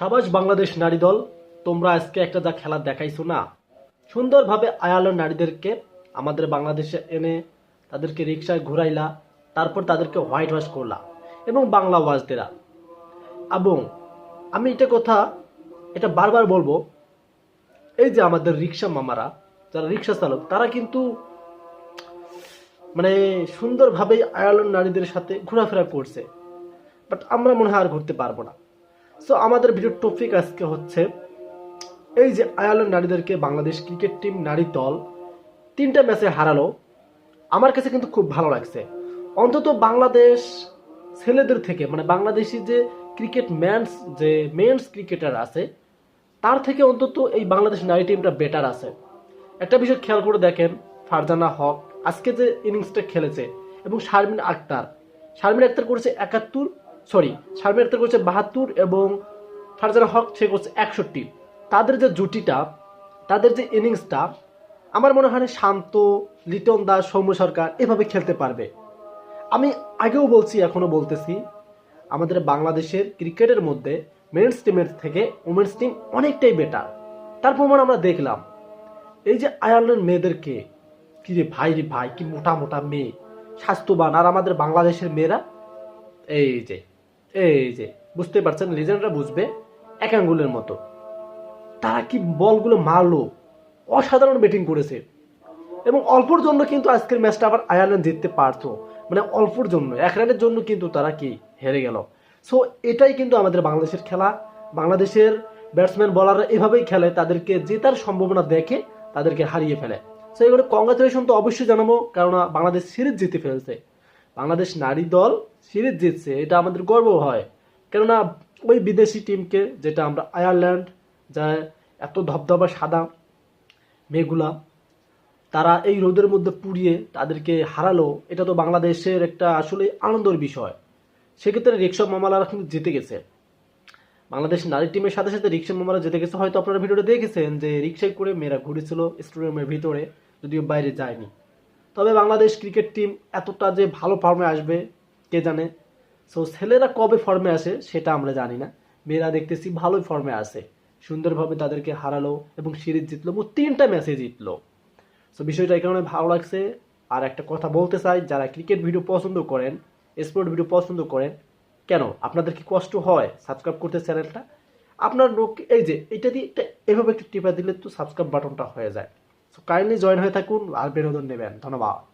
সাবাস বাংলাদেশ নারী দল, তোমরা আজকে একটা যা খেলা দেখাইছো না? সুন্দরভাবে আয়ালের নারীদেরকে আমাদের বাংলাদেশে এনে তাদেরকে রিক্সায় ঘুরাইলা, তারপর তাদেরকে হোয়াইট ওয়াশ করলা এবং বাংলা ওয়াশ দিলা। এবং আমি এটা কথা, এটা বারবার বলব, এই যে আমাদের রিক্সা মামারা, যারা রিক্সা চালক, তারা কিন্তু মানে সুন্দরভাবে আয়ারল্যান্ড নারীদের সাথে ঘোরাফেরা করছে। বাট আমরা মনে হয় আর ঘুরতে পারব না। সো আমাদের ভিডিওর টপিক আজকে হচ্ছে এই যে আয়ারল্যান্ড নারীদেরকে বাংলাদেশ ক্রিকেট টিম নারী দল তিনটা ম্যাচে হারালো। আমার কাছে কিন্তু খুব ভালো লাগছে। অন্তত বাংলাদেশ ছেলেদের থেকে মানে বাংলাদেশি যে ক্রিকেট ম্যানস যে মেন্স ক্রিকেটার আছে, তার থেকে অন্তত এই বাংলাদেশ নারী টিমটা বেটার আছে। একটা বিষয় খেয়াল করে দেখেন, ফারজানা হক আজকে যে ইনিংসটা খেলেছে এবং শারমিন আক্তার। শারমিন আক্তার করেছে একাত্তর সরি শারমিন আক্তার করছে বাহাত্তর এবং ফারজানা হক সে করছে একষট্টি। তাদের যে জুটিটা, তাদের যে ইনিংসটা, আমার মনে হয় শান্ত, লিটন দাস, সৌম্য সরকার এভাবে খেলতে পারবে। আমি আগেও বলছি এখনও বলতেছি, আমাদের বাংলাদেশের ক্রিকেটের মধ্যে মেন্স টিমের থেকে উমেন্স টিম অনেকটাই বেটার তার প্রমাণ আমরা দেখলাম। এই যে আয়ারল্যান্ড মেয়েদেরকে, কি রে ভাই রে ভাই, কি মোটা মোটা মেয়ে, স্বাস্থ্যবান। আর আমাদের বাংলাদেশের মেয়েরা, এই যে এই যে বুঝতে পারছেন, লিজেন্ডরা বুঝবে এক আঙ্গুলের মতো। তারা কি বলগুলো মারলো? অসাধারণ ব্যাটিং করেছে। এবং অল্পর জন্য কিন্তু আজকের ম্যাচটা আবার আয়ারল্যান্ড জিততে পারতো। মানে অল্পর জন্য, এক রানের জন্য কিন্তু তারা কি হেরে গেল। সো এটাই কিন্তু আমাদের বাংলাদেশের খেলা। বাংলাদেশের ব্যাটসম্যান বলাররা এভাবেই খেলে, তাদেরকে জেতার সম্ভাবনা দেখে তাদেরকে হারিয়ে ফেলে। সো এগুলো কংগ্রাচুলেশন তো অবশ্যই জানাব কারণ বাংলাদেশ সিরিজ জিতে ফেলছে। বাংলাদেশ নারী দল সিরিজ জিতছে, এটা আমাদের গর্ব হয়। কেননা ওই বিদেশি টিমকে, যেটা আমরা আয়ারল্যান্ড, যা এত ধবধবা সাদা মেয়েগুলা, তারা এই রোদের মধ্যে পুড়িয়ে তাদেরকে হারালো, এটা তো বাংলাদেশের একটা আসলে আনন্দের বিষয়। সেক্ষেত্রে রিক্সা মামালারা কিন্তু জিতে গেছে। বাংলাদেশ নারী টিমের সাথে সাথে রিক্সা মামারা জিতে গেছে। হয়তো আপনারা ভিডিওটা দেখেছেন যে রিক্সায় করে মেয়েরা ঘুরেছিল স্টেডিয়ামের ভিতরে, যদিও বাইরে যায়নি। তবে বাংলাদেশ ক্রিকেট টিম এতটা যে ভালো ফর্মে আসবে, কে জানে? সো ছেলেরা কবে ফর্মে আসে সেটা আমরা জানি না। মেয়েরা দেখতেছি ভালোই ফর্মে আসে সুন্দরভাবে তাদেরকে হারালো এবং সিরিজ জিতলো। এবং তিনটা ম্যাচে জিতলো। সো বিষয়টা এই কারণে ভালো লাগছে। আর একটা কথা বলতে চাই, যারা ক্রিকেট ভিডিও পছন্দ করেন, স্পোর্ট ভিডিও পছন্দ করেন, কেন? আপনাদের কি কষ্ট হয় সাবস্ক্রাইব করতে চ্যানেলটা? আপনার লোক এই যে, এটা দিয়ে এভাবে একটু টিপা দিলে তো সাবস্ক্রাইব বাটনটা হয়ে যায়। কাইন্ডলি জয়েন হয়ে থাকুন আর বিনোদন নেবেন। ধন্যবাদ।